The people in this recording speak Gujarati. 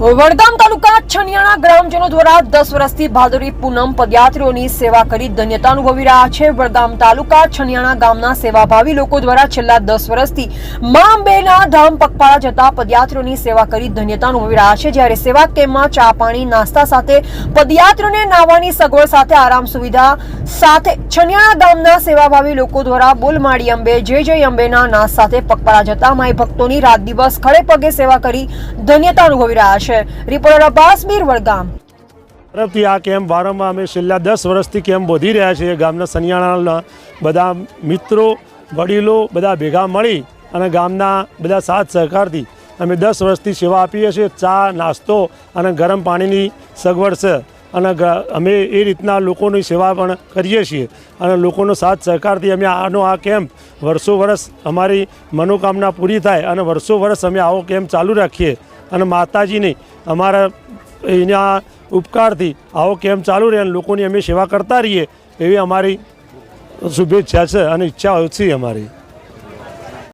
વડગામ તાલુકા છનિયાણા ગ્રામજનો દ્વારા દસ વર્ષથી ભાદુરી પૂનમ પદયાત્રીઓની સેવા કરી ધન્યતા અનુભવી રહ્યા છે. વડગામ તાલુકા છનિયાણા ગામના સેવાભાવી લોકો દ્વારા છેલ્લા દસ વર્ષથી મા અંબેના ધામ પગપાળા જતા પદયાત્રીઓની સેવા કરી ધન્યતા અનુભવી રહ્યા છે. જ્યારે સેવા કેમ્પમાં ચા પાણી, નાસ્તા સાથે પદયાત્રીઓને નાહવાની સગવડ સાથે આરામ સુવિધા સાથે છનિયાણા ગામના સેવાભાવી લોકો દ્વારા બોલમાળી અંબે, જય જય અંબેના નાશ સાથે પગપાળા જતા માય ભક્તોની રાત દિવસ ખડે પગે સેવા કરી ધન્યતા અનુભવી રહ્યા છે. રિપોર્ટર અબ્બાસ મીર વડગામ તરફથી આ કેમ્પ વારંવાર અમે છેલ્લા દસ વર્ષથી કેમ્પ વધી રહ્યા છીએ. ગામના સનિયાણાના બધા મિત્રો, વડીલો બધા ભેગા મળી અને ગામના બધા સાથ સહકારથી અમે દસ વર્ષથી સેવા આપીએ છીએ. ચા, નાસ્તો અને ગરમ પાણીની સગવડ છે. અને અમે એ રીતના લોકોની સેવા પણ કરીએ છીએ. અને લોકોનો સાથ સહકારથી અમે આનો આ કેમ્પ વર્ષો વર્ષ અમારી મનોકામના પૂરી થાય અને વર્ષો વર્ષ અમે આવો કેમ્પ ચાલુ રાખીએ. અને માતાજીની અમારા એના ઉપકારથી આવો કેમ્પ ચાલુ રહે અને લોકોની અમે સેવા કરતા રહીએ એવી અમારી શુભેચ્છા છે અને ઈચ્છા છે અમારી.